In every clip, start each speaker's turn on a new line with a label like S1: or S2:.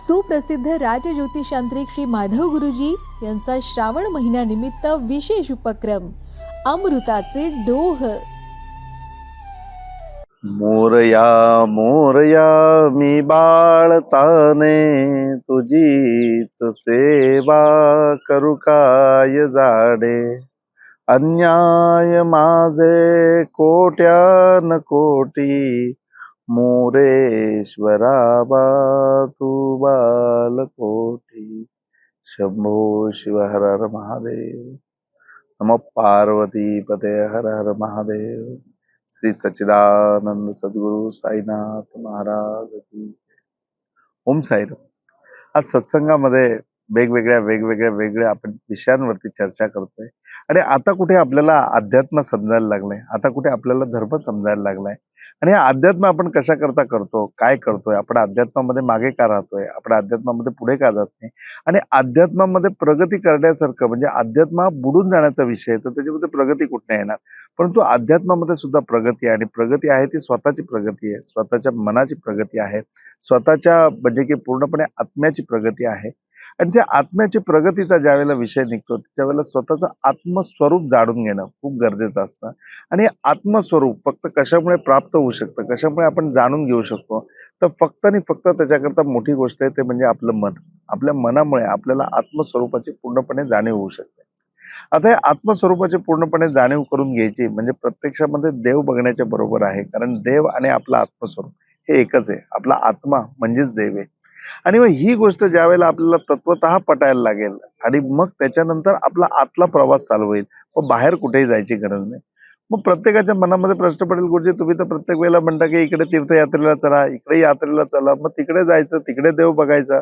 S1: सुप्रसिद्ध राजज्योतिषांत्रिक श्री माधव गुरुजी यांचा श्रावण महिन्यानिमित्त विशेष उपक्रम अमृताचे डोह.
S2: मोरया मोरया मी बाळताने तुझीच सेवा करू काय जाडे? अन्याय माझे कोट्यान कोटी मोरेश्वरा बा तू बालकोटी शंभो शिव हर हर महादेव. नम पार्वती पते हर हर महादेव. श्री सच्चिदानंद सद्गुरु साईनाथ महाराज की. ओम साईराम. आज सत्संगामध्ये वेगवेगळ्या वेगवेगळ्या वेगळ्या आपण विषयांवरती चर्चा करतोय. आणि आता कुठे आपल्याला अध्यात्म समजायला लागलंय? आता कुठे आपल्याला धर्म समजायला लागलाय? आणि हा अध्यात्म आपण कशा करता करतो? काय करतोय? आपण अध्यात्मामध्ये मागे का राहतोय? आपण अध्यात्मामध्ये पुढे का जात नाही? आणि अध्यात्मामध्ये प्रगती करण्यासारखं म्हणजे अध्यात्म हा बुडून जाण्याचा विषय तर त्याच्यामध्ये प्रगती कुठे येणार? परंतु अध्यात्मामध्ये सुद्धा प्रगती आहे आणि प्रगती आहे ती स्वतःची प्रगती आहे. स्वतःच्या मनाची प्रगती आहे. स्वतःच्या म्हणजे की पूर्णपणे आत्म्याची प्रगती आहे. आणि त्या आत्म्याची प्रगतीचा ज्यावेळेला विषय निघतो त्यावेळेला स्वतःचं आत्मस्वरूप जाणून घेणं खूप गरजेचं असतं. आणि आत्मस्वरूप फक्त कशामुळे प्राप्त होऊ शकतं कशामुळे आपण जाणून घेऊ शकतो तर फक्त आणि फक्त त्याच्याकरता मोठी गोष्ट आहे ते म्हणजे आपलं मन. आपल्या मनामुळे आपल्याला आत्मस्वरूपाची पूर्णपणे जाणीव होऊ शकते. आता हे आत्मस्वरूपाची पूर्णपणे जाणीव करून घ्यायची म्हणजे प्रत्यक्षामध्ये देव बघण्याच्या बरोबर आहे कारण देव आणि आपलं आत्मस्वरूप हे एकच आहे. आपला आत्मा म्हणजेच देव आहे. आणि मग ही गोष्ट ज्या वेळेला आपल्याला तत्वत पटायला लागेल आणि मग त्याच्यानंतर आपला आतला प्रवास चालू होईल. मग बाहेर कुठेही जायची गरज नाही. मग प्रत्येकाच्या मनामध्ये प्रश्न पडेल गुरुजी तुम्ही तर प्रत्येक वेळेला म्हणता की इकडे तीर्थयात्रेला चला इकडे यात्रेला चला मग तिकडे जायचं तिकडे देव बघायचा.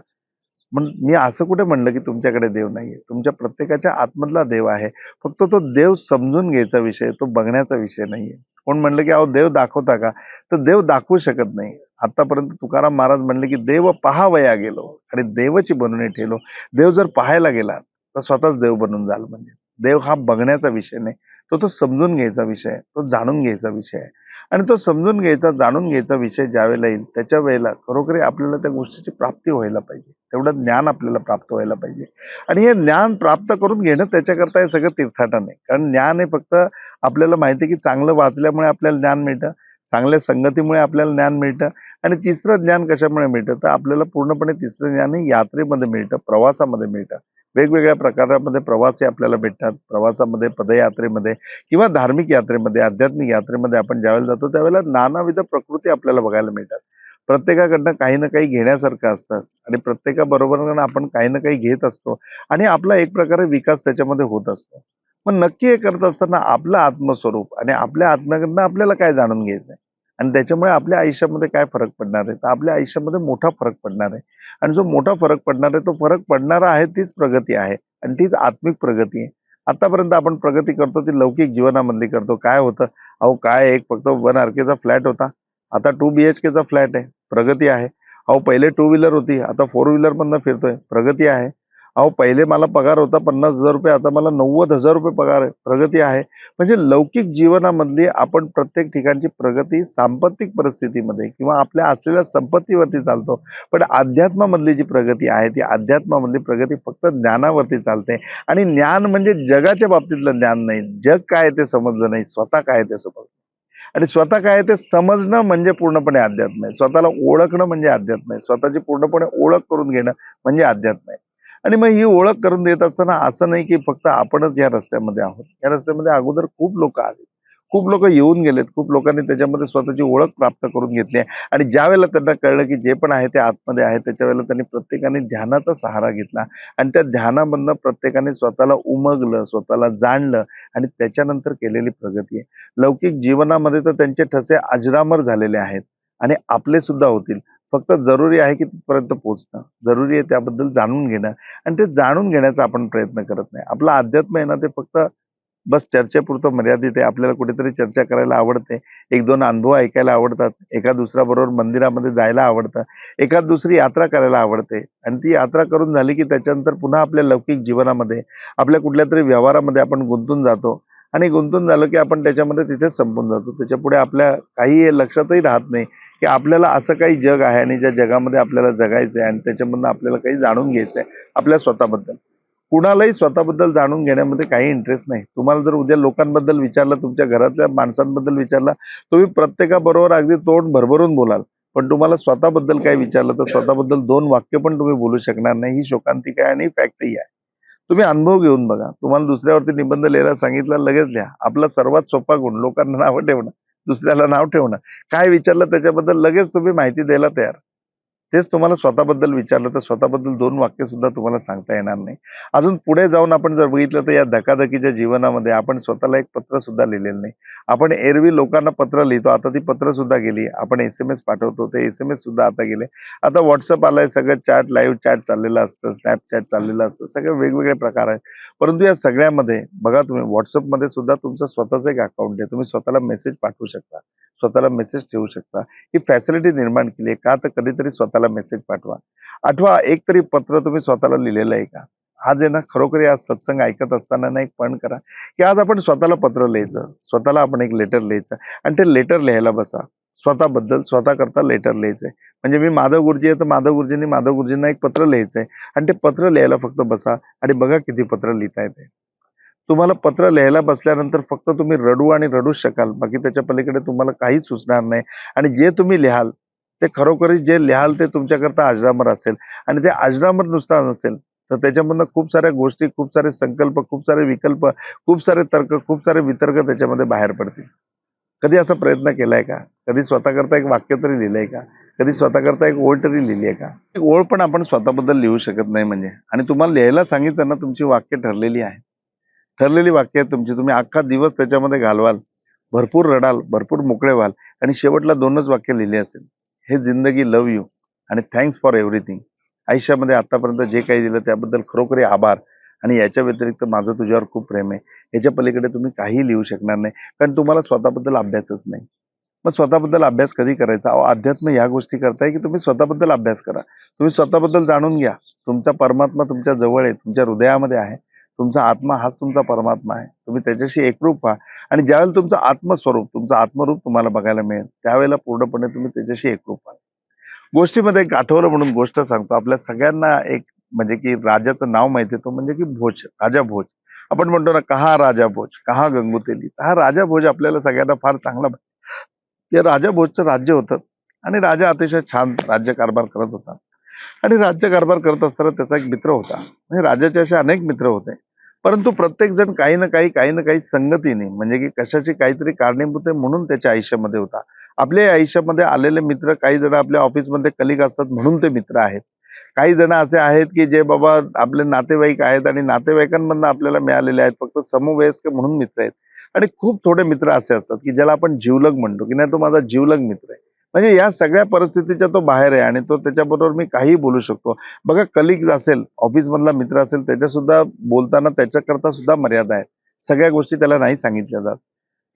S2: पण मी असं कुठे म्हणलं की तुमच्याकडे देव नाहीये? तुमच्या प्रत्येकाच्या आतमधला देव आहे. फक्त तो देव समजून घ्यायचा विषय तो बघण्याचा विषय नाहीये. कोण म्हणलं की अहो देव दाखवता का? तर देव दाखवू शकत नाही. आतापर्यंत तुकाराम महाराज म्हणले की देव पहावया गेलो आणि देवची बनून ठेलो. देव जर पाहायला गेला तर स्वतःच देव बनून जाल म्हणजे. देव हा बघण्याचा विषय नाही तो तो समजून घ्यायचा विषय आहे तो जाणून घ्यायचा विषय आहे. आणि तो समजून घ्यायचा जाणून घ्यायचा विषय ज्या वेळेला येईल त्याच्या वेळेला खरोखरी आपल्याला त्या गोष्टीची प्राप्ती व्हायला पाहिजे. तेवढं ज्ञान आपल्याला प्राप्त व्हायला पाहिजे. आणि हे ज्ञान प्राप्त करून घेणं त्याच्याकरता हे सगळं तीर्थाटन आहे. कारण ज्ञान हे फक्त आपल्याला माहिती आहे की चांगलं वाचल्यामुळे आपल्याला ज्ञान मिळतं चांगल्या संगतीमुळे आपल्याला ज्ञान मिळतं आणि तिसरं ज्ञान कशामुळे मिळतं? तर आपल्याला पूर्णपणे तिसरं ज्ञान हे यात्रेमध्ये मिळतं प्रवासामध्ये मिळतं. वेगवेगळ्या प्रकारामध्ये प्रवासी आपल्याला भेटतात. प्रवासामध्ये पदयात्रेमध्ये किंवा धार्मिक यात्रेमध्ये आध्यात्मिक यात्रेमध्ये आपण ज्यावेळेला जातो त्यावेळेला नानाविध प्रकृती आपल्याला बघायला मिळतात. प्रत्येकाकडनं काही ना काही घेण्यासारखं असतं आणि प्रत्येकाबरोबर आपण काही ना काही घेत असतो आणि आपला एक प्रकारे विकास त्याच्यामध्ये होत असतो. मग नक्की हे करत असताना आपलं आत्मस्वरूप आणि आपल्या आत्म्याकडनं आपल्याला काय जाणून घ्यायचं आहे आणि त्याच्यामुळे आपल्या आयुष्यामध्ये काय फरक पडणार आहे? तर आपल्या आयुष्यामध्ये मोठा फरक पडणार आहे. आणि जो मोठा फरक पडणार आहे तो फरक पडणारा आहे तीच प्रगती आहे आणि तीच आत्मिक प्रगती आहे. आतापर्यंत आपण प्रगती करतो ती लौकिक जीवनामधली करतो. काय होतं? अहो काय एक फक्त वन आरकेचा फ्लॅट होता. आता टू बी एच केचा फ्लॅट आहे. प्रगती आहे. अहो पहिले टू व्हीलर होती. आता फोर व्हीलर मधनं फिरतोय. प्रगती आहे. अहो पहिले मला पगार होता पन्नास हजार रुपये आता मला नव्वद हजार रुपये पगार आहे प्रगती आहे. म्हणजे लौकिक जीवनामधली आपण प्रत्येक ठिकाणची प्रगती सांपत्तिक परिस्थितीमध्ये किंवा आपल्या असलेल्या संपत्तीवरती चालतो. पण अध्यात्मामधली जी प्रगती आहे ती अध्यात्मामधली प्रगती फक्त ज्ञानावरती चालते. आणि ज्ञान म्हणजे जगाच्या बाबतीतलं ज्ञान नाही. जग काय ते समजलं नाही. स्वतः काय ते समजलं आणि स्वतः काय ते समजणं म्हणजे पूर्णपणे अध्यात्म आहे. स्वतःला ओळखणं म्हणजे अध्यात्म आहे. स्वतःची पूर्णपणे ओळख करून घेणं म्हणजे अध्यात्म आहे. आणि मग ही ओळख करून देत असताना असं नाही की फक्त आपणच या रस्त्यामध्ये आहोत. या रस्त्यामध्ये अगोदर खूप लोक आले. खूप लोक येऊन गेलेत. खूप लोकांनी त्याच्यामध्ये स्वतःची ओळख प्राप्त करून घेतली आहे. आणि ज्या वेळेला त्यांना कळलं की जे पण आहे ते आतमध्ये आहे त्याच्या वेळेला त्यांनी प्रत्येकाने ध्यानाचा सहारा घेतला. आणि त्या ध्यानामधनं प्रत्येकाने स्वतःला उमगलं स्वतःला जाणलं आणि त्याच्यानंतर केलेली प्रगती आहे. लौकिक जीवनामध्ये तर त्यांचे ठसे अजरामर झालेले आहेत आणि आपले सुद्धा होतील. फक्त जरुरी आहे की तिथपर्यंत पोहोचणं. जरुरी आहे त्याबद्दल जाणून घेणं. आणि ते जाणून घेण्याचा आपण प्रयत्न करत नाही. आपलं अध्यात्म आहे ना ते फक्त बस चर्चेपुरतं मर्यादित आहे. आपल्याला कुठेतरी चर्चा करायला आवडते. एक दोन अनुभव ऐकायला आवडतात. एका दुसऱ्याबरोबर मंदिरामध्ये जायला आवडतं. एखाद दुसरी यात्रा करायला आवडते. आणि ती यात्रा करून झाली की त्याच्यानंतर पुन्हा आपल्या लौकिक जीवनामध्ये आपल्या कुठल्या तरी व्यवहारामध्ये आपण गुंतून जातो. आणि गुंतून झालं की आपण त्याच्यामध्ये तिथेच संपून जातो. त्याच्यापुढे आपल्या काही हे लक्षातही राहत नाही की आपल्याला असं काही जग आहे आणि ज्या जगामध्ये आपल्याला जगायचं आहे आणि त्याच्यामधनं आपल्याला काही जाणून घ्यायचं आहे आपल्या स्वतःबद्दल. कुणालाही स्वतःबद्दल जाणून घेण्यामध्ये काही इंटरेस्ट नाही. तुम्हाला जर उद्या लोकांबद्दल विचारलं तुमच्या घरातल्या माणसांबद्दल विचारलं तुम्ही प्रत्येकाबरोबर अगदी तोंड भरभरून बोलाल. पण तुम्हाला स्वतःबद्दल काय विचारलं तर स्वतःबद्दल दोन वाक्य पण तुम्ही बोलू शकणार नाही. ही शोकांतिका आहे आणि फॅक्टही आहे. तुम्ही अनुभव घेऊन बघा. तुम्हाला दुसऱ्यावरती निबंध लिहायला सांगितलं लगेच लिहा. आपला सर्वात सोपा गुण लोकांना नावं ठेवणं दुसऱ्याला नाव ठेवणं. काय विचारलं त्याच्याबद्दल लगेच तुम्ही माहिती द्यायला तयार. तेच तुम्हाला स्वतःबद्दल विचारलं तर स्वतःबद्दल दोन वाक्य सुद्धा तुम्हाला सांगता येणार नाही. अजून पुढे जाऊन आपण जर बघितलं तर या धकाधकीच्या जीवनामध्ये आपण स्वतःला एक पत्र सुद्धा लिहिलेलं नाही. आपण एरवी लोकांना पत्र लिहितो आता ती पत्र सुद्धा गेली. आपण एस एम एस पाठवतो ते एस एम एस सुद्धा आता गेले. आता व्हॉट्सअप आलाय सगळं चॅट लाईव्ह चॅट चाललेलं असतं स्नॅपचॅट चाललेलं असतं सगळे वेगवेगळे प्रकार आहेत. परंतु या सगळ्यामध्ये बघा तुम्ही व्हॉट्सअपमध्ये सुद्धा तुमचं स्वतःचं एक अकाउंट आहे. तुम्ही स्वतःला मेसेज पाठवू शकता. स्वतःला मेसेज ठेवू शकता. ही फॅसिलिटी निर्माण केली आहे. का तर कधीतरी स्वतःला मेसेज पाठवा. आठवा एक तरी पत्र तुम्ही स्वतःला लिहिलेलं आहे का? आज आहे ना खरोखर आज सत्संग ऐकत असताना ना एक पण करा. की आज आपण स्वतःला पत्र लिहायचं. स्वतःला आपण एक लेटर लिहायचं. आणि ते लेटर लिहायला बसा. स्वतःबद्दल स्वतः करता लेटर लिहायचंय. म्हणजे मी माधव गुरुजी आहे तर माधव गुरुजींनी माधव गुरुजींना एक पत्र लिहायचंय. आणि ते पत्र लिहायला फक्त बसा आणि बघा किती पत्र लिहिता येते तुम्हाला पत्र लिहायला बसल्यानंतर फक्त तुम्ही रडू आणि रडूच शकाल. बाकी त्याच्या पलीकडे तुम्हाला काहीच सुचणार नाही. आणि जे तुम्ही लिहाल ते खरोखरी जे लिहाल ते तुमच्याकरता आजरामर असेल. आणि ते आजरामर नुसता नसेल तर त्याच्यामधनं खूप साऱ्या गोष्टी खूप सारे संकल्प खूप सारे विकल्प खूप सारे तर्क खूप सारे वितर्क त्याच्यामध्ये बाहेर पडतील. कधी असा प्रयत्न केलाय का? कधी स्वतःकरता एक वाक्य तरी लिहिलंय का? कधी स्वतःकरता एक ओळ तरी लिहिली आहे का? एक ओळ पण आपण स्वतःबद्दल लिहू शकत नाही म्हणजे. आणि तुम्हाला लिहायला सांगितलं ना तुमची वाक्य ठरलेली आहे. ठरलेली वाक्य आहेत तुमची. तुम्ही अख्खा दिवस त्याच्यामध्ये घालवाल. भरपूर रडाल भरपूर मोकळे व्हाल. आणि शेवटला दोनच वाक्य लिहिले असेल. हे जिंदगी लव यू आणि थँक्स फॉर एव्हरीथिंग आयुष्यामध्ये आतापर्यंत जे काही दिलं त्याबद्दल खरोखरी आभार. आणि याच्या व्यतिरिक्त माझं तुझ्यावर खूप प्रेम आहे. याच्या पलीकडे तुम्ही काहीही लिहू शकणार नाही. कारण तुम्हाला स्वतःबद्दल अभ्यासच नाही. मग स्वतःबद्दल अभ्यास कधी करायचा? अहो अध्यात्म ह्या गोष्टी करताय की तुम्ही स्वतःबद्दल अभ्यास करा. तुम्ही स्वतःबद्दल जाणून घ्या. तुमचा परमात्मा तुमच्या जवळ आहे. तुमच्या हृदयामध्ये आहे. तुमचा आत्मा हाच तुमचा परमात्मा आहे. तुम्ही त्याच्याशी एकरूप व्हा. आणि ज्यावेळेला तुमचं आत्मस्वरूप तुमचं आत्मरूप तुम्हाला बघायला मिळेल त्यावेळेला पूर्णपणे तुम्ही त्याच्याशी एकरूप व्हा. गोष्टीमध्ये एक आठवलं म्हणून गोष्ट सांगतो. आपल्या सगळ्यांना एक म्हणजे की राजाचं नाव माहिती तो म्हणजे की भोज राजा भोज. आपण म्हणतो ना कहा राजा भोज कहा गंगुतेली हा राजा भोज आपल्याला सगळ्यांना फार चांगला माहिती. या राजा भोजचं राज्य होतं. आणि राजा अतिशय छान राज्य कारभार करत होता. आणि राज्य कारभार करत असताना त्याचा एक मित्र होता. आणि राजाचे असे अनेक मित्र होते. परंतु प्रत्येक जण काही ना काही काही ना काही संगतीने म्हणजे की कशाची काहीतरी कारणीभूत आहे म्हणून त्याच्या आयुष्यामध्ये होता. आपल्या आयुष्यामध्ये आलेले मित्र काही जण आपल्या ऑफिसमध्ये कलिग असतात म्हणून ते मित्र आहेत. काही जण असे आहेत की जे बाबा आपले नातेवाईक आहेत आणि नातेवाईकांमधनं आपल्याला मिळालेले आहेत फक्त समवयस्क म्हणून मित्र आहेत. आणि खूप थोडे मित्र असे असतात की ज्याला आपण जीवलग म्हणतो की नाही तो माझा जीवलग मित्र आहे. म्हणजे या सगळ्या परिस्थितीच्या तो बाहेर आहे आणि तो त्याच्याबरोबर मी काही बोलू शकतो. बघा कलिग असेल ऑफिस मधला मित्र असेल त्याच्या सुद्धा बोलताना त्याच्याकरता सुद्धा मर्यादा आहेत. सगळ्या गोष्टी त्याला नाही सांगितल्या जात.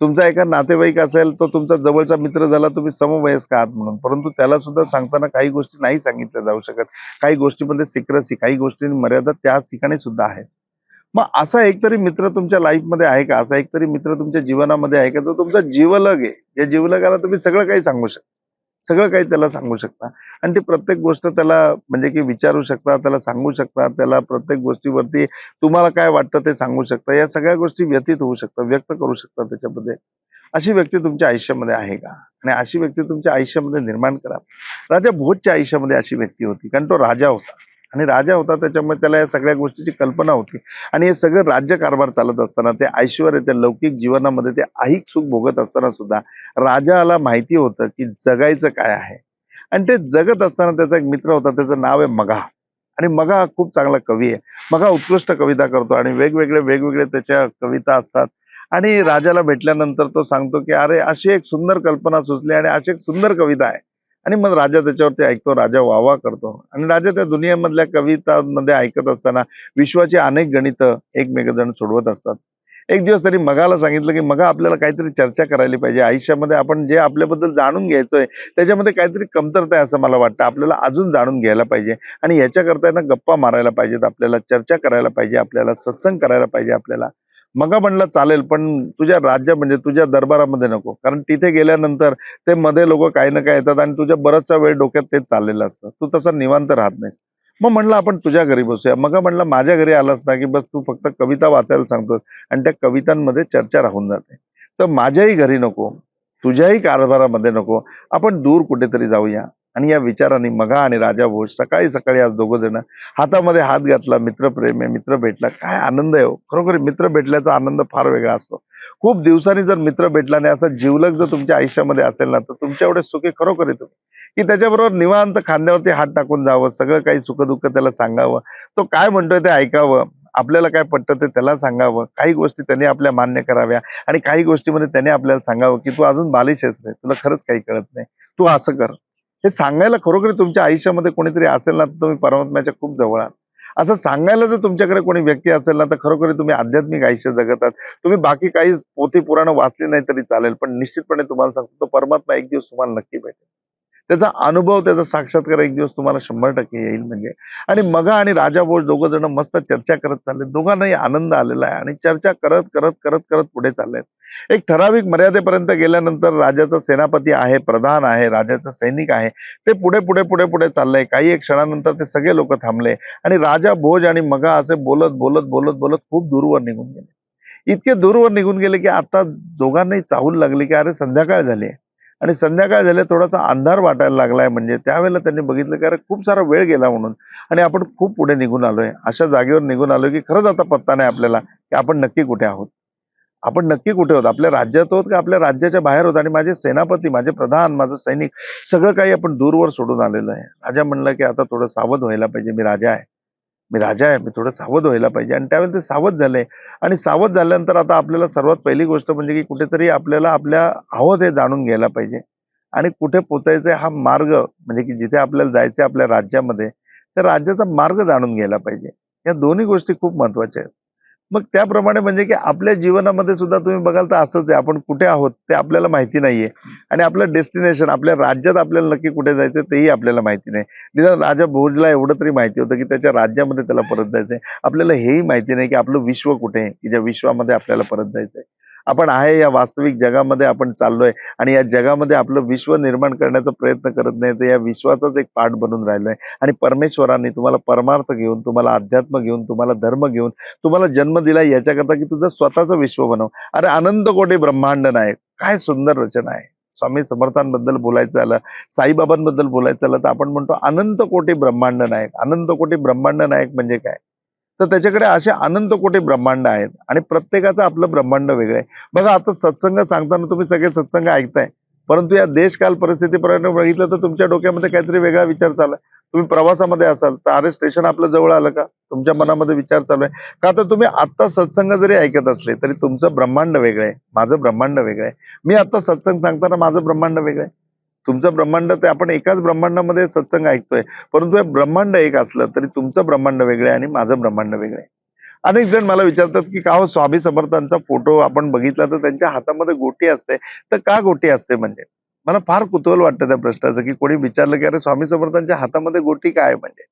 S2: तुमचा एका नातेवाईक असेल तो तुमचा जवळचा मित्र झाला तुम्ही समवयस्क आहात म्हणून. परंतु त्याला सुद्धा सांगताना काही गोष्टी नाही सांगितल्या जाऊ शकत. काही गोष्टीमध्ये सिक्रेसी काही गोष्टी मर्यादा त्या ठिकाणी सुद्धा आहे मग असा एकतरी मित्र तुमच्या लाईफमध्ये आहे का? असा एकतरी मित्र तुमच्या जीवनामध्ये आहे का? जो तुमचा जीवलग आहे. या जीवलगाला तुम्ही सगळं काही सांगू शकता. सगळं काही त्याला सांगू शकता. आणि ती प्रत्येक गोष्ट त्याला म्हणजे की विचारू शकता त्याला सांगू शकता त्याला प्रत्येक गोष्टीवरती तुम्हाला काय वाटतं ते सांगू शकता. या सगळ्या गोष्टी व्यतीत होऊ शकतात व्यक्त करू शकता त्याच्यामध्ये. अशी व्यक्ती तुमच्या आयुष्यामध्ये आहे का? आणि अशी व्यक्ती तुमच्या आयुष्यामध्ये निर्माण करा. राजा भोजच्या आयुष्यामध्ये अशी व्यक्ती होती कारण तो राजा होता. आणि राजा होता त्याच्यामुळे त्याला या सगळ्या गोष्टीची कल्पना होती. आणि हे सगळं राज्यकारभार चालत असताना ते ऐश्वर त्या लौकिक जीवनामध्ये ते ऐहिक सुख भोगत असताना सुद्धा राजाला माहिती होतं की जगायचं काय आहे. आणि ते जगत असताना त्याचा एक मित्र होता त्याचं नाव आहे मघा. आणि मघा हा खूप चांगला कवी आहे. मघा उत्कृष्ट कविता करतो आणि वेगवेगळे वेगवेगळे त्याच्या कविता असतात. आणि राजाला भेटल्यानंतर तो सांगतो की अरे अशी एक सुंदर कल्पना सुचली आणि अशी एक सुंदर कविता आहे. आणि मग राजा त्याच्यावरती ऐकतो राजा वावा करतो. आणि राजा त्या दुनियेमधल्या कवितांमध्ये ऐकत असताना विश्वाची अनेक गणितं एकमेकजण सोडवत असतात. एक दिवस तरी मगाला सांगितलं की मगा आपल्याला काहीतरी चर्चा करायला पाहिजे. आयुष्यामध्ये आपण जे आपल्याबद्दल जाणून घ्यायचोय त्याच्यामध्ये काहीतरी कमतरता आहे असं मला वाटतं. आपल्याला अजून जाणून घ्यायला पाहिजे. आणि याच्याकरता ना गप्पा मारायला पाहिजेत. आपल्याला चर्चा करायला पाहिजे. आपल्याला सत्संग करायला पाहिजे आपल्याला. मग म्हणलं चालेल पण तुझ्या राज्य म्हणजे तुझ्या दरबारामध्ये नको. कारण तिथे गेल्यानंतर ते मध्ये लोक काही ना काय येतात आणि तुझ्या बराचसा वेळ डोक्यात तेच चाललेलं असतं. तू तसा निवांत राहत नाहीस. मग म्हणलं आपण तुझ्या घरी बसूया. मग म्हणलं माझ्या घरी आलास ना की बस तू फक्त कविता वाचायला सांगतोस आणि त्या कवितांमध्ये चर्चा राहून जाते. तर माझ्याही घरी नको तुझ्याही कारभारामध्ये नको. आपण दूर कुठेतरी जाऊया. आणि या विचाराने मगा आणि राजा भोज सकाळी सकाळी आज दोघं जण हातामध्ये हात घातला मित्रप्रेम आहे मित्र भेटला. काय आनंद आहे हो. खरोखर मित्र भेटल्याचा आनंद फार वेगळा असतो. खूप दिवसांनी जर मित्र भेटला आणि असा जीवलग जर तुमच्या आयुष्यामध्ये असेल ना तर तुमच्या एवढे सुखी खरोखर आहे तुम्ही. की त्याच्याबरोबर निवांत खांद्यावरती हात टाकून जावं सगळं काही सुखदुःख त्याला सांगावं. तो काय म्हणतोय ते ऐकावं. आपल्याला काय पटतं ते त्याला सांगावं. काही गोष्टी त्याने आपल्या मान्य कराव्या आणि काही गोष्टीमध्ये त्याने आपल्याला सांगावं की तू अजून बालिश आहेस रे. तुला खरंच काही कळत नाही. तू असं कर. हे सांगायला खरोखर तुमच्या आयुष्यामध्ये कोणीतरी असेल ना तर तुम्ही परमात्म्याच्या खूप जवळ आहात. असं सांगायला जर तुमच्याकडे कोणी व्यक्ती असेल ना तर खरोखर तुम्ही आध्यात्मिक आयुष्य जगत तुम्ही बाकी काही पोथी पुराणं वाचली नाही तरी चालेल पण निश्चितपणे तुम्हाला सांगतो तो परमात्मा एक दिवस तुम्हाला नक्की भेटेल. त्याचा अनुभव त्याचा साक्षात्कार एक दिवस तुम्हाला शंभर टक्के येईल म्हणजे. आणि मगा आणि राजा बोज दोघं जण मस्त चर्चा करत चालले. दोघांनाही आनंद आलेला आहे आणि चर्चा करत करत करत करत पुढे चाललेत एक ठराविक मर्यादेपर्यंत गेल्यानंतर राजाचा सेनापती आहे प्रधान आहे राजाचा सैनिक आहे ते पुढे पुढे पुढे पुढे चाललंय. काही एक क्षणानंतर ते सगळे लोक थांबले आणि राजा भोज आणि मगा असे बोलत बोलत बोलत बोलत खूप दूरवर निघून गेले. इतके दूरवर निघून गेले की आता दोघांनाही चाहूल लागली की अरे संध्याकाळ झाली आणि संध्याकाळ झाले थोडासा अंधार वाटायला लागलाय म्हणजे त्यावेळेला त्यांनी बघितलं की अरे खूप सारा वेळ गेला म्हणून आणि आपण खूप पुढे निघून आलोय. अशा जागेवर निघून आलोय की खरंच आता पत्ता नाही आपल्याला की आपण नक्की कुठे आहोत. आपण नक्की कुठे आहोत आपल्या राज्यात आहोत का आपल्या राज्याच्या बाहेर होत? आणि माझे सेनापती माझे प्रधान माझं सैनिक सगळं काही आपण दूरवर सोडून आलेलो आहे. राजा म्हणलं की आता थोडं सावध व्हायला पाहिजे. मी राजा आहे. मी राजा आहे. मी थोडं सावध व्हायला पाहिजे. आणि त्यावेळेला ते सावध झाले. आणि सावध झाल्यानंतर आता आपल्याला सर्वात पहिली गोष्ट म्हणजे की कुठेतरी आपल्याला आपल्या हवं ते जाणून घ्यायला पाहिजे. आणि कुठे पोचायचं हा मार्ग म्हणजे की जिथे आपल्याला जायचंय आपल्या राज्यामध्ये त्या राज्याचा मार्ग जाणून घ्यायला पाहिजे. या दोन्ही गोष्टी खूप महत्त्वाच्या आहेत. मग त्याप्रमाणे म्हणजे की आपल्या जीवनामध्ये सुद्धा तुम्ही बघाल तर असंच आहे. आपण कुठे आहोत ते आपल्याला माहिती नाहीये. आणि आपलं डेस्टिनेशन आपल्या राज्यात आपल्याला नक्की कुठे जायचं तेही आपल्याला माहिती नाही. निदान राजा भोजला एवढं तरी माहिती होतं की त्याच्या राज्यामध्ये त्याला परत जायचंय. आपल्याला हेही माहिती नाही की आपलं विश्व कुठे आहे की ज्या विश्वामध्ये आपल्याला परत जायचंय. आपण आहे या वास्तविक जगामध्ये आपण चाललोय आणि या जगामध्ये आपलं विश्व निर्माण करण्याचा प्रयत्न करत नाही तर या विश्वाचाच एक पाठ बनून राहिलोय. आणि परमेश्वरांनी तुम्हाला परमार्थ घेऊन तुम्हाला अध्यात्म घेऊन तुम्हाला धर्म घेऊन तुम्हाला जन्म दिला याच्याकरता की तुझं स्वतःचं विश्व बनव. अरे आनंद कोटी ब्रह्मांड नायक काय सुंदर रचना आहे. स्वामी समर्थांबद्दल बोलायचं झालं साईबाबांबद्दल बोलायचं झालं तर आपण म्हणतो अनंत कोटी ब्रह्मांड नायक. अनंत कोटी ब्रह्मांड नायक म्हणजे काय? तर त्याच्याकडे असे अनंत कोटी ब्रह्मांड आहेत. आणि प्रत्येकाचं आपलं ब्रह्मांड वेगळं आहे. बघा आता सत्संग सांगताना तुम्ही सगळे सत्संग ऐकताय. परंतु या देशकाल परिस्थितीपर्यंत बघितलं तर तुमच्या डोक्यामध्ये काहीतरी वेगळा विचार चालू आहे. तुम्ही प्रवासामध्ये असाल तर अरे स्टेशन आपलं जवळ आलं का? तुमच्या मनामध्ये विचार चालू आहे. का तर तुम्ही आत्ता सत्संग जरी ऐकत असले तरी तुमचं ब्रह्मांड वेगळं आहे. माझं ब्रह्मांड वेगळं आहे. मी आत्ता सत्संग सांगताना माझं ब्रह्मांड वेगळं आहे. तुमचं ब्रह्मांड ते आपण एकाच ब्रह्मांडामध्ये सत्संग ऐकतोय. परंतु हे ब्रह्मांड एक असलं तरी तुमचं ब्रह्मांड वेगळं आहे आणि माझं ब्रह्मांड वेगळं आहे. अनेक जण मला विचारतात की का हो स्वामी समर्थांचा फोटो आपण बघितला तर त्यांच्या हातामध्ये गोटी असते. तर का गोटी असते म्हणजे? मला फार कुतूहल वाटतं त्या प्रश्नाचं की कोणी विचारलं की अरे स्वामी समर्थांच्या हातामध्ये गोटी काय म्हणजे?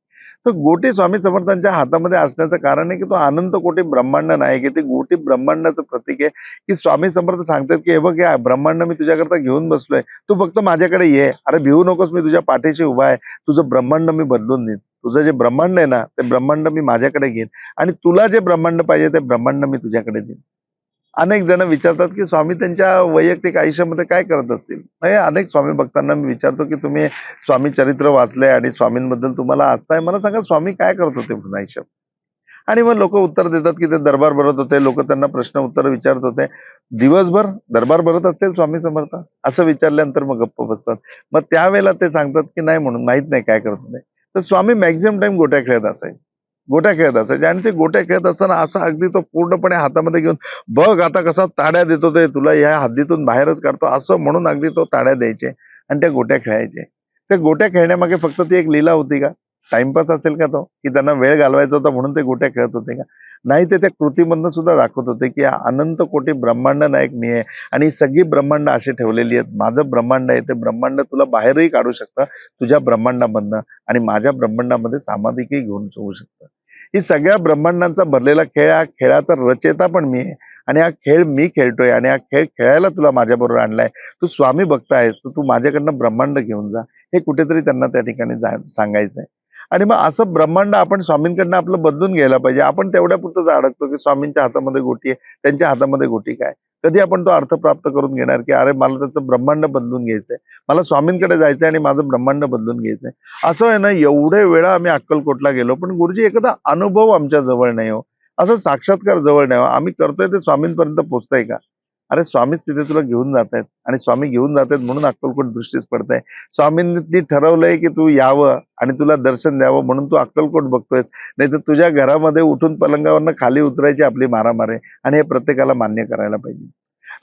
S2: तर गोटी स्वामी समर्थांच्या हातामध्ये असण्याचं कारण आहे की तो अनंत कोटी ब्रह्मांड नाही की ते गोटी ब्रह्मांडाचं प्रतीक आहे. की स्वामी समर्थ सांगतात की हे बघ या ब्रह्मांड मी तुझ्याकरता घेऊन बसलोय. तू फक्त माझ्याकडे ये. अरे भिवू नकोस मी तुझ्या पाठीशी उभा आहे. तुझं ब्रह्मांड मी बदलून देईन. तुझं जे ब्रह्मांड आहे ना ते ब्रह्मांड मी माझ्याकडे घेईन. आणि तुला जे ब्रह्मांड पाहिजे ते ब्रह्मांड मी तुझ्याकडे देईन. अनेक जण विचारतात की स्वामी त्यांच्या वैयक्तिक आयुष्यामध्ये काय करत असतील? हे अनेक स्वामी भक्तांना मी विचारतो की तुम्ही स्वामी चरित्र वाचलंय आणि स्वामींबद्दल तुम्हाला असताय मला सांगा स्वामी काय करत होते म्हणून आयुष्यात? आणि मग लोक उत्तर देतात की ते दरबार भरत होते लोक त्यांना प्रश्न उत्तर विचारत होते. दिवसभर दरबार भरत असतील स्वामी समर्थ? असं विचारल्यानंतर मग गप्प बसतात. मग त्यावेळेला ते सांगतात की नाही म्हणून माहीत नाही काय करत होते. तर स्वामी मॅक्झिमम टाइम गोट्या खेळत असायचे. गोट्या खेळत असायचे. आणि ते गोट्या खेळत असताना असं अगदी तो पूर्णपणे हातामध्ये घेऊन बघ आता कसा ताड्या देतो ते तुला या हद्दीतून बाहेरच काढतो. असं म्हणून अगदी तो ताड्या द्यायचे आणि त्या गोट्या खेळायचे. त्या गोट्या खेळण्यामागे फक्त ती एक लीला होती का? टाइमपास असेल का तो? की त्यांना वेळ घालवायचा होता म्हणून ते गोट्या खेळत होते का? नाही ते त्या कृतीमधनं सुद्धा दाखवत होते की हा अनंत कोटी ब्रह्मांड नायक मी आहे आणि ही सगळी ब्रह्मांड अशी ठेवलेली आहेत. माझं ब्रह्मांड आहे ते ब्रह्मांड तुला बाहेरही काढू शकतं तुझ्या ब्रह्मांडामधनं आणि माझ्या ब्रह्मांडामध्ये सामाधिकही घेऊन होऊ शकतं. ही सगळ्या ब्रह्मांडांचा भरलेला खेळ हा खेळाचा रचेता पण मी आहे आणि हा खेळ मी खेळतोय आणि हा खेळ खेळायला तुला माझ्याबरोबर आणलाय. तू स्वामी भक्त आहेस तर तू माझ्याकडनं ब्रह्मांड घेऊन जा. हे कुठेतरी त्यांना त्या ठिकाणी जा सांगायचंय. आणि मग असं ब्रह्मांड आपण स्वामींकडनं आपलं बदलून घ्यायला पाहिजे. आपण तेवढ्यापुरतंच अडकतो की स्वामींच्या हातामध्ये गोटी आहे त्यांच्या हातामध्ये गोटी काय? कधी आपण तो अर्थ प्राप्त करून घेणार की अरे मला त्याचं ब्रह्मांड बदलून घ्यायचंय. मला स्वामींकडे जायचंय आणि माझं ब्रह्मांड बदलून घ्यायचंय. असं आहे ना एवढे वेळा आम्ही अक्कलकोटला गेलो पण गुरुजी एखादा अनुभव आमच्या जवळ नाही हो. असं साक्षात्कार जवळ नाही हो. आम्ही करतोय ते स्वामींपर्यंत पोचतंय का? अरे स्वामीच तिथे तुला घेऊन जात आहेत आणि स्वामी घेऊन जात आहेत म्हणून अक्कलकोट दृष्टीस पडतंय. स्वामींनी ठरवलंय की तू यावं आणि तुला दर्शन द्यावं म्हणून तू अक्कलकोट बघतोयस. नाही तर तुझ्या घरामध्ये उठून पलंगावरनं खाली उतरायची आपली मारामार. आहे आणि हे प्रत्येकाला मान्य करायला पाहिजे.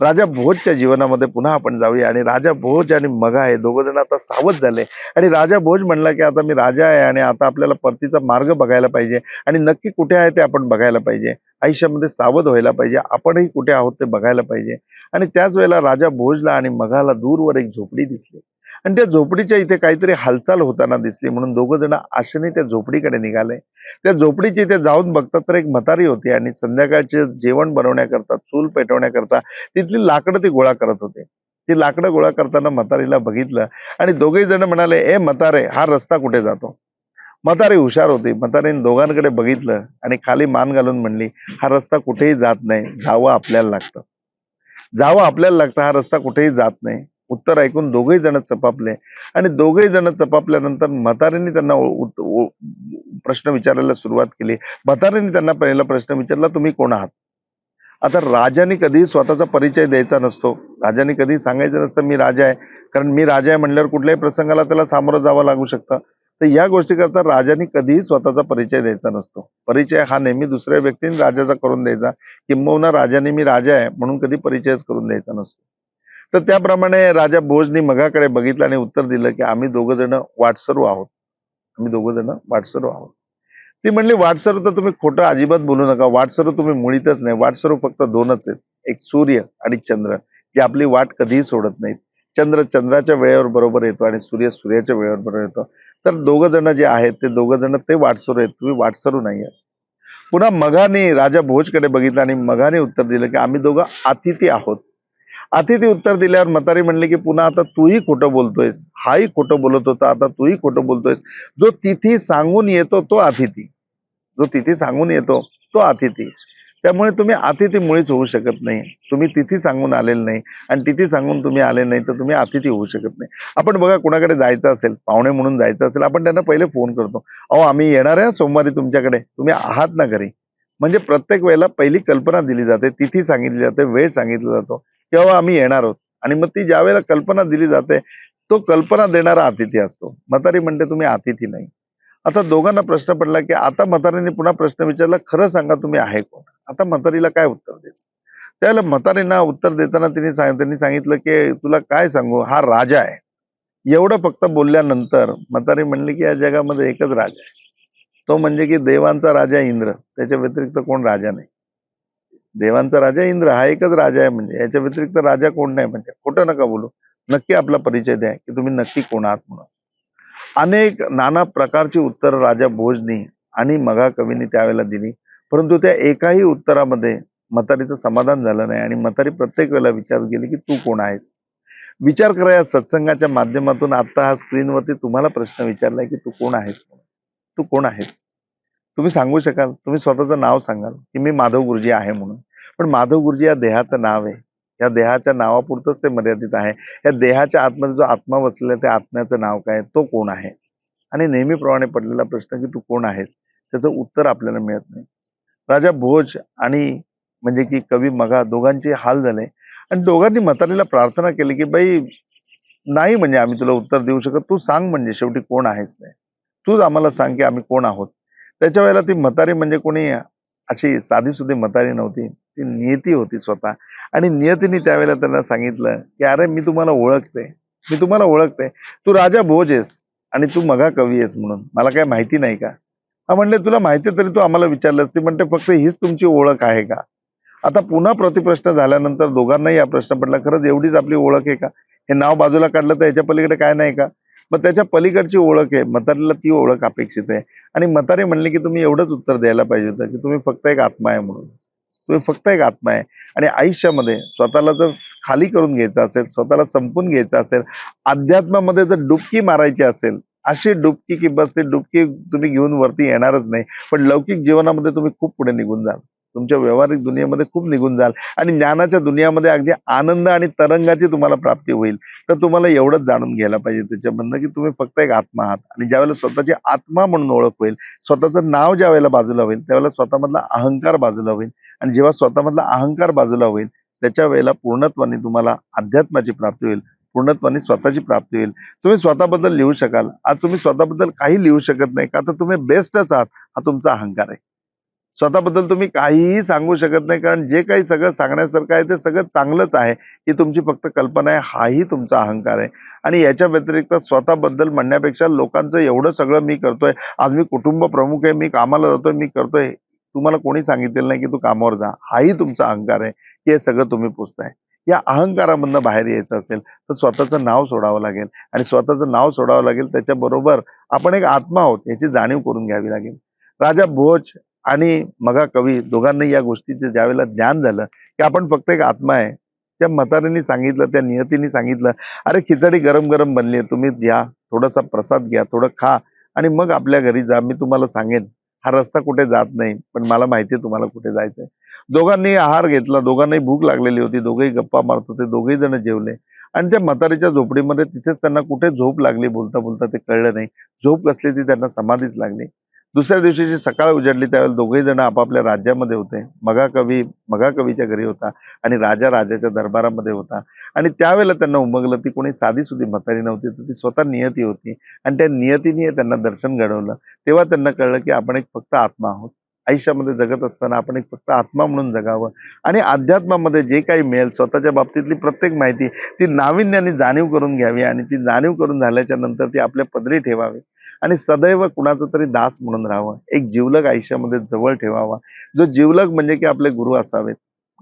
S2: राजा भोजच्या जीवनामध्ये पुन्हा आपण जाऊया आणि राजा भोज आणि मगा हे दोघं जण आता सावध झाले. आणि राजा भोज म्हणला की आता मी राजा आहे आणि आता आपल्याला परतीचा मार्ग बघायला पाहिजे आणि नक्की कुठे आहे ते आपण बघायला पाहिजे. आयुष्यामध्ये सावध व्हायला पाहिजे. आपणही कुठे आहोत ते बघायला पाहिजे. आणि त्याच वेळेला राजा भोजला आणि मघाला दूरवर एक झोपडी दिसली. आणि त्या झोपडीच्या इथे काहीतरी हालचाल होताना दिसली म्हणून दोघं जण आशेने त्या झोपडीकडे निघाले. त्या झोपडीची इथे जाऊन बघतात तर एक म्हातारी होती आणि संध्याकाळचे जेवण बनवण्याकरता चूल पेटवण्याकरता तिथली लाकडं ती गोळा करत होते. ती लाकडं गोळा करताना म्हातारीला बघितलं आणि दोघेही जण म्हणाले ए म्हातारे हा रस्ता कुठे जातो? म्हातारी हुशार होती. म्हातारीने दोघांकडे बघितलं आणि खाली मान घालून म्हणली हा रस्ता कुठेही जात नाही. जावं आपल्याला लागतं. जावं आपल्याला लागतं. हा रस्ता कुठेही जात नाही. उत्तर ऐकून दोघेही जण चपापले. आणि दोघेही जण चपापल्यानंतर म्हातारीने त्यांना प्रश्न विचारायला सुरुवात केली. म्हातारीने त्यांना पहिला प्रश्न विचारला तुम्ही कोण आहात? आता राजाने कधी स्वतःचा परिचय द्यायचा नसतो. राजाने कधी सांगायचं नसतं मी राजा आहे. कारण मी राजा आहे म्हणल्यावर कुठल्याही प्रसंगाला त्याला सामोरं जावं लागू शकतं. तर या गोष्टी करता राजाने कधीही स्वतःचा परिचय द्यायचा नसतो. परिचय हा नेहमी दुसऱ्या व्यक्तीने राजाचा करून द्यायचा. किंबहुना राजाने मी राजा आहे म्हणून कधी परिचयच करून द्यायचा नसतो. तर त्याप्रमाणे राजा भोजनी मगाकडे बघितलं आणि उत्तर दिलं की आम्ही दोघं जण वाटसरू आहोत. आम्ही दोघं जण वाटसरू आहोत. ती म्हणली वाटसरू तर तुम्ही खोटं अजिबात बोलू नका. वाटसरू तुम्ही मुळीतच नाही. वाटसरू फक्त दोनच आहेत. एक सूर्य आणि चंद्र. जे आपली वाट कधीही सोडत नाहीत. चंद्र चंद्राच्या वेळेवर बरोबर येतो आणि सूर्य सूर्याच्या वेळेवर बरोबर येतो. तर दोघं जण जे आहेत ते दोघं जण ते वाटसरू आहेत. तुम्ही वाटसरू नाही आहेत. पुन्हा मगाने राजा भोजकडे बघितलं आणि मगाने उत्तर दिलं की आम्ही दोघं अतिथी आहोत. अतिथी उत्तर दिल्यावर म्हातारी म्हणले की पुन्हा आता तूही खोटं बोलतोयस. हाही खोटं बोलत होता आता तूही खोटं बोलतोयस. जो तिथी सांगून येतो तो अतिथी. जो तिथी सांगून येतो तो अतिथी. त्यामुळे तुम्ही अतिथी मुळीच होऊ शकत नाही. तुम्ही तिथी सांगून आलेले नाही. आणि तिथी सांगून तुम्ही आले नाही तर तुम्ही अतिथी होऊ शकत नाही. आपण बघा कुणाकडे जायचं असेल पाहुणे म्हणून जायचं असेल आपण त्यांना पहिले फोन करतो. अहो आम्ही येणार आहे सोमवारी तुमच्याकडे. तुम्ही आहात ना घरी. म्हणजे प्रत्येक वेळेला पहिली कल्पना दिली जाते तिथी सांगितली जाते वेळ सांगितला जातो. की आम्ही येणार आहोत. आणि मग ती ज्या वेळेला कल्पना दिली जाते तो कल्पना देणारा अतिथी असतो. म्हातारी म्हणते तुम्ही अतिथी नाही. आता दोघांना प्रश्न पडला की आता म्हातारीने पुन्हा प्रश्न विचारला खरं सांगा तुम्ही आहे कोण? आता म्हातारीला काय उत्तर द्यायचं त्यावेळेला म्हातारींना उत्तर देताना तिने सांग त्यांनी सांगितलं की तुला काय सांगू? हा राजा आहे. एवढं फक्त बोलल्यानंतर म्हातारी म्हणली की या जगामध्ये एकच राजा आहे. तो म्हणजे की देवांचा राजा इंद्र. त्याच्या व्यतिरिक्त कोण राजा नाही. देवांचा राजा इंद्र हा एकच राजा आहे म्हणजे. याच्या व्यतिरिक्त राजा कोण नाही म्हणजे. खोटं नका बोलू. नक्की आपला परिचय द्या की तुम्ही नक्की कोण आहात म्हणून. अनेक नाना प्रकारची उत्तर राजा भोजनी आणि मघा कवींनी त्यावेळेला दिली. परंतु त्या एकाही उत्तरामध्ये म्हातारीचं समाधान झालं नाही आणि म्हातारी प्रत्येक वेळेला विचार केली की तू कोण आहेस? विचार करा या सत्संगाच्या माध्यमातून. आता हा स्क्रीनवरती तुम्हाला प्रश्न विचारलाय की तू कोण आहेस तू कोण आहेस? तुम्ही सांगू शकाल? तुम्ही स्वतःचं नाव सांगाल की मी माधव गुरुजी आहे म्हणून. पण माधव गुरुजी या देहाचं नाव आहे. या देहाच्या नावापुरतंच ते मर्यादित आहे. या देहाच्या आतमध्ये जो आत्मा बसलेला आहे, त्या आत्म्याचं नाव काय? तो कोण आहे? आणि नेहमीप्रमाणे पडलेला प्रश्न की तू कोण आहेस? त्याचं उत्तर आपल्याला मिळत नाही. राजा भोज आणि म्हणजे की कवी मगा दोघांचे हाल झाले. आणि दोघांनी म्हातारीला प्रार्थना केली की बाई नाही म्हणजे आम्ही तुला उत्तर देऊ शकत. तू सांग म्हणजे शेवटी कोण आहेस नाही तूच आम्हाला सांग की आम्ही कोण आहोत. त्याच्या वेळेला ती म्हातारी म्हणजे कोणी अशी साधी सुधी म्हातारी नव्हती. ती नियती होती स्वतः. आणि नियतीने त्यावेळेला त्यांना सांगितलं की अरे मी तुम्हाला ओळखते. मी तुम्हाला ओळखते. तू राजा भोज आहेस आणि तू मगा कवी आहेस म्हणून. मला काय माहिती नाही का? हा म्हणले तुला माहिती तरी तू आम्हाला विचारलंस ती म्हणते फक्त हीच तुमची ओळख आहे का? आता पुन्हा प्रतिप्रश्न झाल्यानंतर दोघांनाही हा प्रश्न पडला खरंच एवढीच आपली ओळख आहे का? हे नाव बाजूला काढलं तर याच्या पलीकडे काय नाही का? मग त्याच्या पलीकडची ओळख आहे म्हातारीला ती ओळख अपेक्षित आहे. आणि मतारी म्हणले की तुम्ही एवढंच उत्तर द्यायला पाहिजे होतं की तुम्ही फक्त एक आत्मा आहे म्हणून. तुम्ही फक्त एक आत्मा आहे. आणि आयुष्यामध्ये स्वतःला जर खाली करून घ्यायचं असेल स्वतःला संपून घ्यायचं असेल अध्यात्मामध्ये जर डुबकी मारायची असेल अशी डुबकी की बस ती डुबकी तुम्ही घेऊन वरती येणारच नाही. पण लौकिक जीवनामध्ये तुम्ही खूप पुढे निघून जाल. तुमच्या व्यावहारिक दुनियेमध्ये खूप निघून जाल. आणि ज्ञानाच्या दुनियामध्ये अगदी आनंद आणि तरंगाची तुम्हाला प्राप्ती होईल. तर तुम्हाला एवढंच जाणून घ्यायला पाहिजे. त्याच्यामधनं की तुम्ही फक्त एक आत्मा आहात. आणि ज्यावेळेला स्वतःची आत्मा म्हणून ओळख होईल स्वतःचं नाव ज्यावेळेला बाजूला होईल त्यावेळेला स्वतःमधला अहंकार बाजूला होईल. आणि जेव्हा स्वतःमधला अहंकार बाजूला होईल त्याच्या वेळेला पूर्णत्वाने तुम्हाला अध्यात्माची प्राप्ती होईल पूर्णत्वाने स्वतःची प्राप्ती होईल. तुम्ही स्वतःबद्दल लिहू शकाल. आज तुम्ही स्वतःबद्दल काही लिहू शकत नाही का? तर तुम्ही बेस्टच आहात. हा तुमचा अहंकार आहे. स्वतःबद्दल तुम्ही काहीही सांगू शकत नाही कारण जे काही सगळं सांगण्यासारखं आहे ते सगळं चांगलंच आहे ही तुमची फक्त कल्पना आहे हाही तुमचा अहंकार आहे. आणि याच्या व्यतिरिक्त स्वतःबद्दल म्हणण्यापेक्षा लोकांचं एवढं सगळं मी करतोय. आज मी कुटुंब प्रमुख आहे मी कामाला जातोय मी करतोय. तुम्हाला कोणी सांगितलेलं नाही की तू कामावर जा. हाही तुमचा अहंकार आहे की हे सगळं तुम्ही पुसताय. या अहंकारामधनं बाहेर यायचं असेल तर स्वतःचं नाव सोडावं लागेल आणि स्वतःचं नाव सोडावं लागेल त्याच्याबरोबर आपण एक आत्मा आहोत याची जाणीव करून घ्यावी लागेल. राजा भोज आणि मगा कवी दोघांनाही या गोष्टीचे ज्यावेळेला ज्ञान झालं की आपण फक्त एक आत्मा आहे. त्या म्हाताऱ्यांनी सांगितलं त्या नियतीने सांगितलं अरे खिचडी गरम गरम बनली आहे तुम्ही घ्या थोडासा प्रसाद घ्या थोडं खा आणि मग आपल्या घरी जा मी तुम्हाला सांगेन. हा रस्ता कुठे जात नाही पण मला माहिती आहे तुम्हाला कुठे जायचंय. दोघांनी आहार घेतला दोघांनाही भूक लागलेली होती दोघेही गप्पा मारत होते दोघेही जण जेवले. आणि त्या म्हातारीच्या झोपडीमध्ये तिथेच त्यांना कुठे झोप लागली बोलता बोलता ते कळलं नाही. झोप कसली ती त्यांना समाधीच लागली. दुसऱ्या दिवशी जी सकाळ उजाडली त्यावेळेला दोघेही जण आपापल्या राज्यामध्ये होते. मगा कवी मगा कवीच्या घरी होता आणि राजा राजाच्या दरबारामध्ये होता. आणि त्यावेळेला त्यांना उमगलं ती कोणी साधी सुधी म्हातारी नव्हती तर ती स्वतः नियती होती. आणि त्या नियतीने त्यांना दर्शन घडवलं. तेव्हा त्यांना कळलं की आपण एक फक्त आत्मा आहोत. आयुष्यामध्ये जगत असताना आपण एक फक्त आत्मा म्हणून जगावं. आणि अध्यात्मामध्ये जे काही मिळेल स्वतःच्या बाबतीतली प्रत्येक माहिती ती नाविन्याने जाणीव करून घ्यावी आणि ती जाणीव करून झाल्याच्यानंतर ती आपल्या पदरी ठेवावी. आणि सदैव कुणाचं तरी दास म्हणून राहावं. एक जीवलग आयुष्यामध्ये जवळ ठेवावा. जो जीवलग म्हणजे की आपले गुरु असावेत.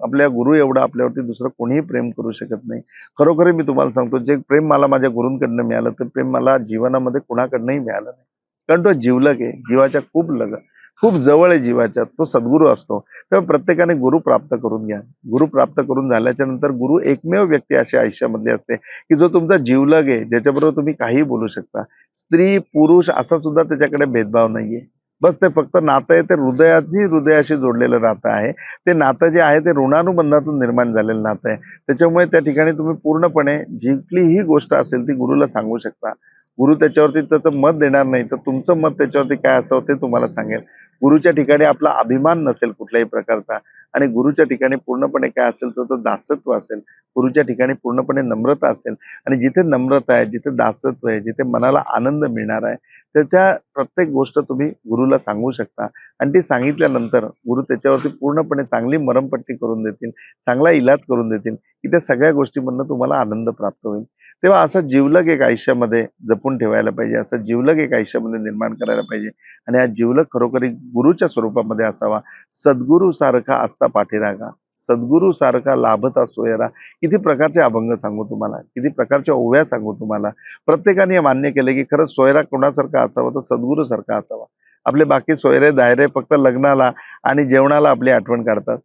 S2: आपल्या गुरु एवढं आपल्यावरती दुसरं कोणीही प्रेम करू शकत नाही. खरोखर मी तुम्हाला सांगतो जे प्रेम मला माझ्या गुरूंकडनं मिळालं ते प्रेम मला जीवनामध्ये कुणाकडनंही मिळालं नाही. कारण तो जीवलग आहे. जीवाच्या खूप लग खूप जवळ आहे जीवाच्या तो सद्गुरू असतो. तेव्हा प्रत्येकाने गुरु प्राप्त करून घ्या. गुरु प्राप्त करून झाल्याच्यानंतर गुरु एकमेव व्यक्ती अशा आयुष्यामध्ये असते की जो तुमचा जीवलग आहे ज्याच्याबरोबर तुम्ही काहीही बोलू शकता. स्त्री पुरुष असा सुद्धा त्याच्याकडे भेदभाव नाहीये. बस ते फक्त नातं आहे ते हृदयातही हृदयाशी जोडलेलं नातं आहे. ते नातं जे आहे ते ऋणानुबंधातून निर्माण झालेलं नातं आहे. त्याच्यामुळे त्या ठिकाणी तुम्ही पूर्णपणे जिंकलीही गोष्ट असेल ती गुरुला सांगू शकता. गुरु त्याच्यावरती त्याचं मत देणार नाही तर तुमचं मत त्याच्यावरती काय असावं ते तुम्हाला सांगेल. गुरुच्या ठिकाणी आपला अभिमान नसेल कुठल्याही प्रकारचा आणि गुरुच्या ठिकाणी पूर्णपणे काय असेल तर तो दासत्व असेल. गुरुच्या ठिकाणी पूर्णपणे नम्रता असेल. आणि जिथे नम्रता आहे जिथे दासत्व आहे जिथे मनाला आनंद मिळणार आहे तर त्या प्रत्येक गोष्ट तुम्ही गुरुला सांगू शकता. आणि ती सांगितल्यानंतर गुरु त्याच्यावरती पूर्णपणे चांगली मरमपट्टी करून देतील चांगला इलाज करून देतील की त्या सगळ्या गोष्टीमधनं तुम्हाला आनंद प्राप्त होईल. तेव्हा असं जीवलग एक आयुष्यामध्ये जपून ठेवायला पाहिजे असं जीवलग एक आयुष्यामध्ये निर्माण करायला पाहिजे. आणि हा जीवलग खरोखरी गुरुच्या स्वरूपामध्ये असावा. सद्गुरू सारखा असता पाठीरागा सद्गुरू सारखा लाभता सोयरा किती प्रकारचे अभंग सांगू तुम्हाला? किती प्रकारच्या ओव्या सांगू तुम्हाला? प्रत्येकाने हे मान्य केले की खरंच सोयरा कोणासारखा असावा तर सद्गुरू सारखा असावा. आपले बाकी सोयरे दायरे फक्त लग्नाला आणि जेवणाला आपली आठवण काढतात.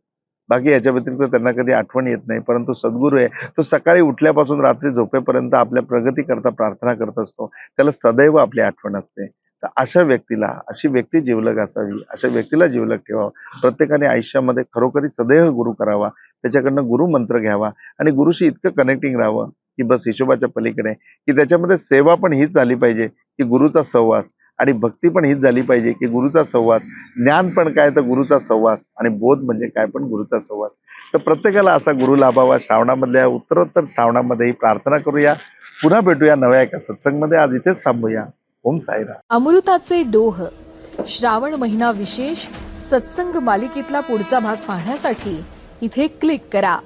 S2: बाकी याच्या व्यतिरिक्त त्यांना कधी आठवण येत नाही. परंतु सद्गुरू आहे तो सकाळी उठल्यापासून रात्री झोपेपर्यंत आपल्या प्रगती करता प्रार्थना करत असतो. त्याला सदैव आपली आठवण असते. तर अशा व्यक्तीला अशी व्यक्ती जीवलग असावी अशा व्यक्तीला जीवलग ठेवावं. प्रत्येकाने आयुष्यामध्ये खरोखरी सदैव गुरु करावा त्याच्याकडनं गुरु मंत्र घ्यावा आणि गुरुशी इतकं कनेक्टिंग राहावं की बस हिशोबाच्या पलीकडे की त्याच्यामध्ये सेवा पण हीच झाली पाहिजे की गुरुचा सहवास आणि भक्ती पण हीच झाली पाहिजे की गुरुचा सहवास ज्ञान पण काय तर गुरुचा सहवास आणि बोध म्हणजे काय पण गुरुचा सहवास. तर प्रत्येकाला असा गुरु लाभावा. श्रावणामधल्या उत्तरोत्तर श्रावणामध्ये ही प्रार्थना करूया. पुन्हा भेटूया नव्या एका सत्संगमध्ये. आज इथेच थांबूया. ओम साईरा
S1: अमृताचे डोह श्रावण महिना विशेष सत्संग मालिकेतला पुढचा भाग पाहण्यासाठी इथे क्लिक करा.